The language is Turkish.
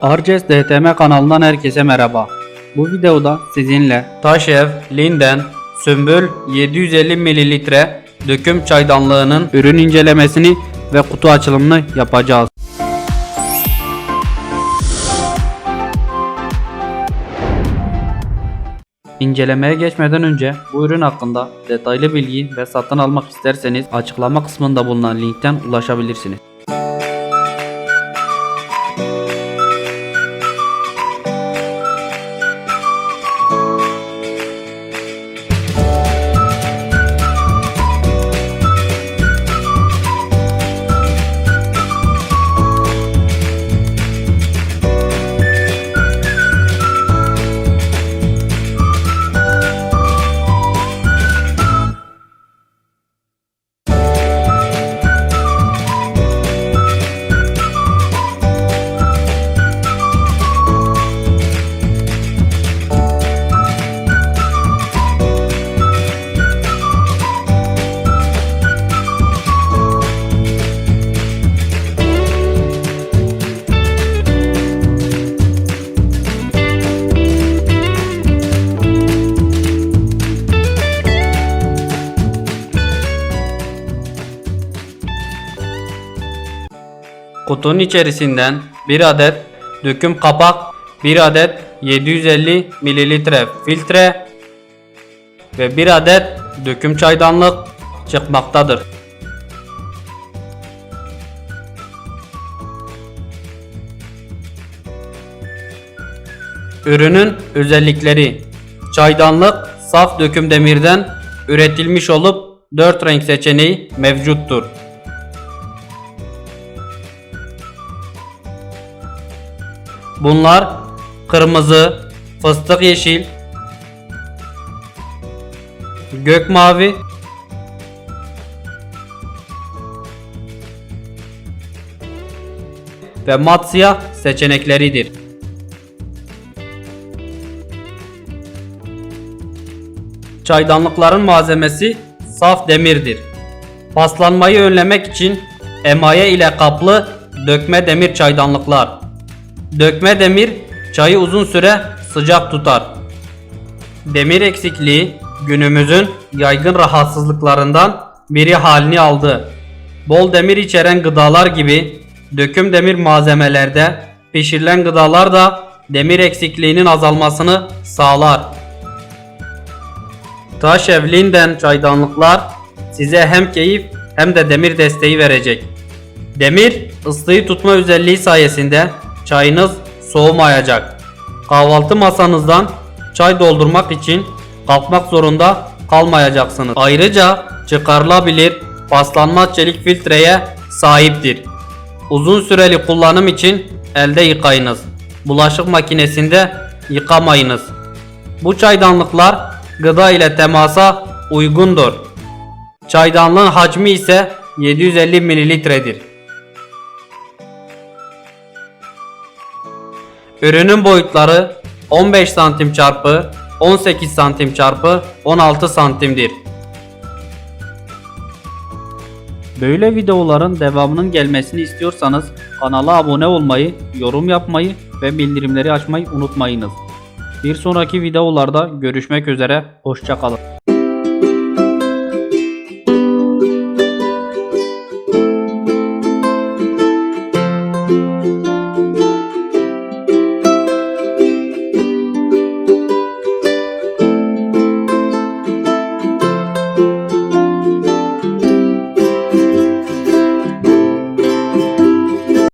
Arces DTM kanalından herkese merhaba. Bu videoda sizinle Taşev, Linden, Sümbül 750 ml döküm çaydanlığının ürün incelemesini ve kutu açılımını yapacağız. İncelemeye geçmeden önce bu ürün hakkında detaylı bilgi ve satın almak isterseniz açıklama kısmında bulunan linkten ulaşabilirsiniz. Kutunun içerisinden bir adet döküm kapak, bir adet 750 mililitre filtre ve bir adet döküm çaydanlık çıkmaktadır. Ürünün özellikleri Çaydanlık saf döküm demirden üretilmiş olup 4 renk seçeneği mevcuttur. Bunlar kırmızı, fıstık yeşil, gök mavi ve mat siyah seçenekleridir. Çaydanlıkların malzemesi saf demirdir. Paslanmayı önlemek için emaye ile kaplı dökme demir çaydanlıklar. Dökme demir çayı uzun süre sıcak tutar. Demir eksikliği günümüzün yaygın rahatsızlıklarından biri halini aldı. Bol demir içeren gıdalar gibi döküm demir malzemelerde pişirilen gıdalar da demir eksikliğinin azalmasını sağlar. Taşev Linden çaydanlıklar size hem keyif hem de demir desteği verecek. Demir ısıyı tutma özelliği sayesinde çayınız soğumayacak. Kahvaltı masanızdan çay doldurmak için kalkmak zorunda kalmayacaksınız. Ayrıca çıkarılabilir paslanmaz çelik filtreye sahiptir. Uzun süreli kullanım için elde yıkayınız. Bulaşık makinesinde yıkamayınız. Bu çaydanlıklar gıda ile temasa uygundur. Çaydanlığın hacmi ise 750 mililitredir. Ürünün boyutları 15 santim çarpı 18 santim çarpı 16 santimdir. Böyle videoların devamının gelmesini istiyorsanız kanala abone olmayı, yorum yapmayı ve bildirimleri açmayı unutmayınız. Bir sonraki videolarda görüşmek üzere, hoşçakalın.